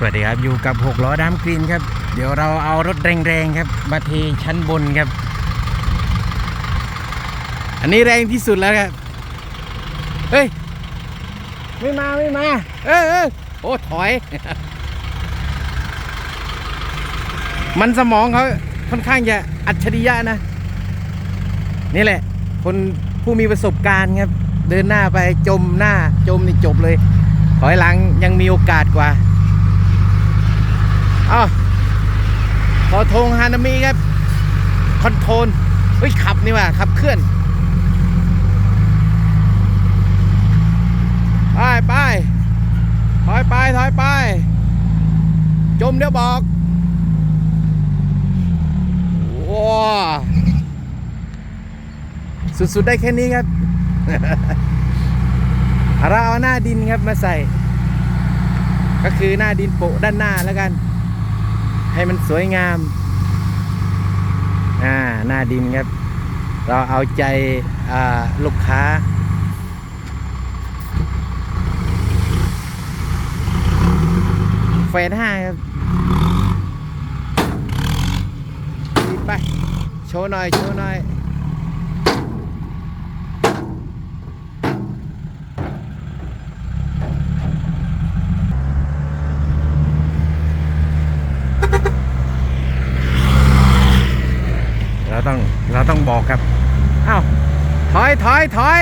สวัสดีครับอยู่กับหกล้อดามกรีนครับ เดี๋ยวเราเอารถแรงๆครับมาเทชั้นบนครับ อันนี้แรงที่สุดแล้วครับเฮ้ยไม่มาไม่มา เออเออโอ้ถอย มันสมองเขาค่อนข้างจะอัจฉริยะนะ นี่แหละ คนผู้มีประสบการณ์ครับ เดินหน้าไปจมหน้าจมนี่จบเลย ถอยหลังยังมีโอกาสกว่า อ้าวขอธงฮานามิครับ คอนโทรลเฮ้ยขับนี่ว่าขับเคลื่อน ไปไปถอยไปถอยไป จมเดี๋ยวบอกว้าสุด ๆ ได้แค่นี้ครับเราเอาหน้าดินครับมาใส่ ก็คือหน้าดินโปะด้านหน้าแล้วกัน ให้มันสวยงาม อ่า หน้าดินครับ เราเอาใจอ่าลูกค้า เฟสห้าครับรีบไป โชว์หน่อย โชว์หน่อย ต้องเราต้องบอกครับอ้าวถอยถอยถอย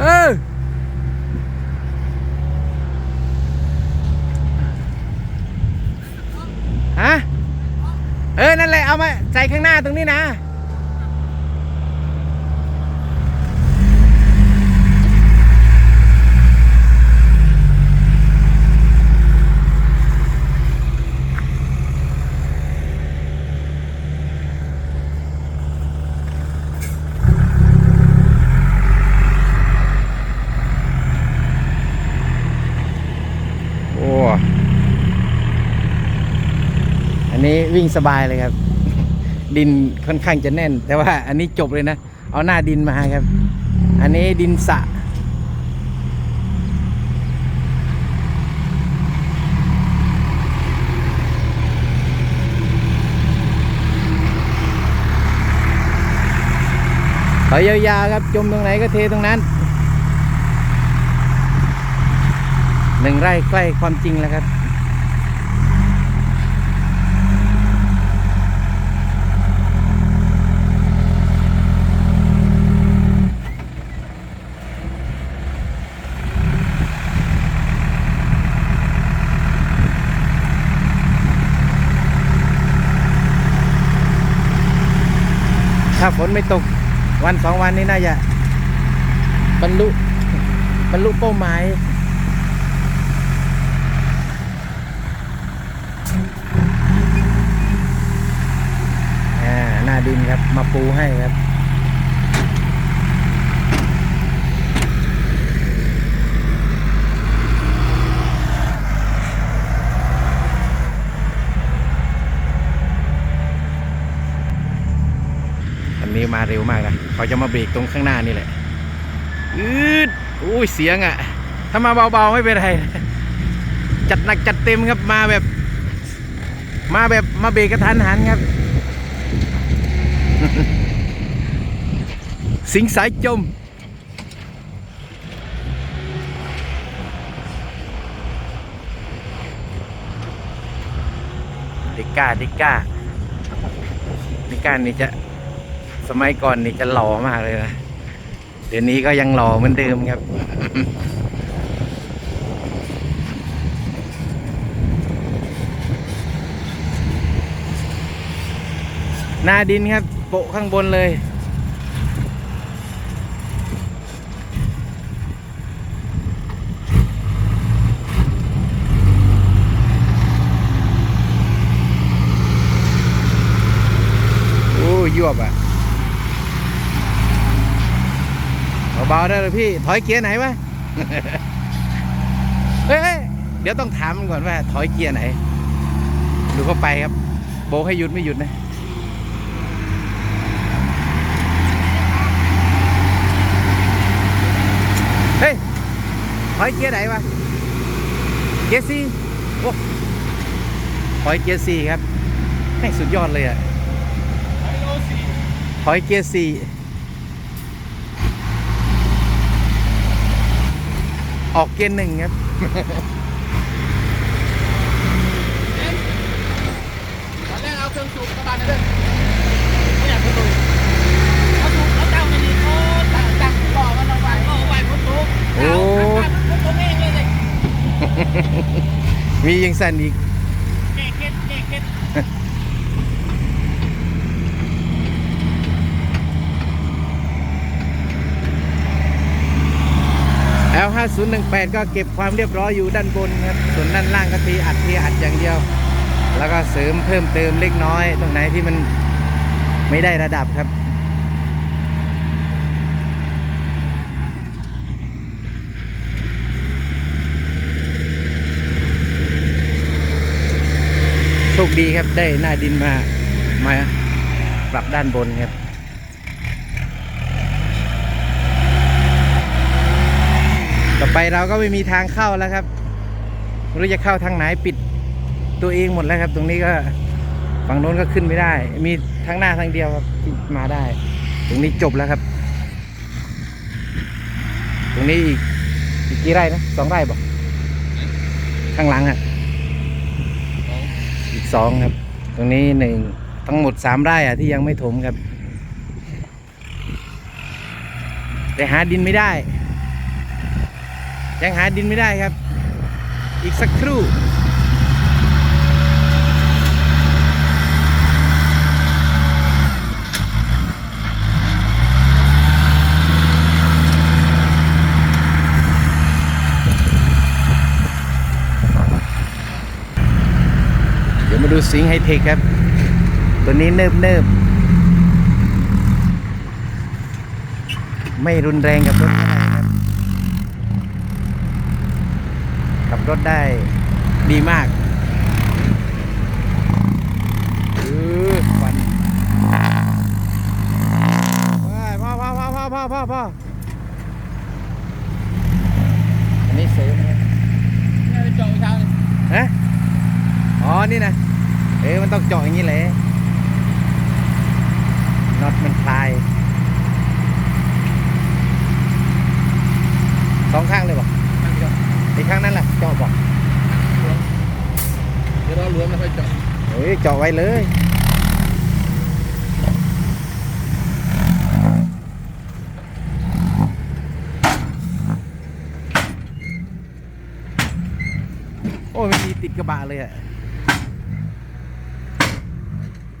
เออฮะเออนั่นแหละเอามาใส่ข้างหน้าตรงนี้นะ โอ้ อันนี้วิ่งสบายเลยครับ ดินค่อนข้างจะแน่น แต่ว่าอันนี้จบเลยนะ เอาหน้าดินมาครับ อันนี้ดินสะถอยยาวๆครับจมตรงไหนก็เทตรงนั้นหนึ่งไร่ใกล้ความจริงแล้วครับ ถ้าฝนไม่ตก วันสองวันนี้น่าจะบรรลุบรรลุเป้าหมายอ่าหน้าดินครับ มาปูให้ครับ อันนี้มา เร็วมากนะเขาจะมาเบรกตรงข้างหน้านี่แหละอืดอุ้ยเสียงอะ่ะ ถ้ามาเบาๆไม่เป็นไร จัดหนักจัดเต็มครับมาแบบ มาแบบมาเบรกกระทันหันครับ สิงสายจมดิก้าดิก้าดิก้านี่จะ สมัยก่อนนี่จะหล่อมากเลยนะ เดี๋ยวนี้ก็ยังหล่อเหมือนเดิมครับ หน้าดินครับ โปะข้างบนเลยโอ้ยวบอะ เบาๆได้เลยพี่ ถอยเกียร์ไหนวะเฮ้ยเฮ้ยเดี๋ยวต้องถามมันก่อนว่า ถอยเกียร์ไหน ดูเข้าไปครับ โบกให้หยุดไม่หยุดนะเฮ้ยถอยเกียร์ไหนวะเกียร์ซีโอ้ถอยเกียร์สี่ครับแม่งสุดยอดเลยอะถอยเกียร์สี่ ออกเกียร์หนึ่งครับ ตอนแรกเอาเครื่องสูบกระบาลนะเด้อไม่อยากพูดตรงเอาสูบเอาเจ้ามันนี่โอ้ตั้งตั้งต่อมันเอาไว้เอาไว้พูดตรงโอ้พูดตรงเองเลยเลย มียังสั่นอีก แก้เคล็ดแก้เคล็ด แอล 5018 ก็เก็บความเรียบร้อยอยู่ด้านบนครับ ส่วนด้านล่างก็ทีอัดทีอัดอย่างเดียว แล้วก็เสริมเพิ่มเติมเล็กน้อย ตรงไหนที่มันไม่ได้ระดับครับโชคดีครับได้หน้าดินมามาปรับด้านบนครับ ต่อไปเราก็ไม่มีทางเข้าแล้วครับไม่รู้จะเข้าทางไหนปิดตัวเองหมดแล้วครับ ตรงนี้ก็ฝั่งโน้นก็ขึ้นไม่ได้ มีทางหน้าทางเดียวครับที่มาได้ ตรงนี้จบแล้วครับ ตรงนี้อีกอีกกี่ไร่นะสองไร่บอกข้างหลังอะอีกสองครับ ตรงนี้หนึ่งทั้งหมดสามไร่อะที่ยังไม่ถมครับ แต่หาดินไม่ได้ ยังหาดินไม่ได้ครับ อีกสักครู่เดี๋ยวมาดูสิงไฮเทคครับ ตัวนี้เนิบเนิบไม่รุนแรงกับรถเท่าไหร่ครับ ขับรถได้ดีมากเออควันเฮ้ยพ่อพ่อพ่อพ่อพ่อพ่อพ่ออันนี้เสริมนะเนี่ยเป็นจองเช้าเลยฮะอ๋อ นี่นะ เอ๊ะมันต้องเจาะอย่างนี้แหละน็อตมันคลาย สองข้างเลยบอกอีกข้างนั้นแหละเจาะบอก เดี๋ยวเรารวมแล้วค่อยเจาะ เจาะไว้เลย โอ้ยม่มีติดกระบะเลยอะ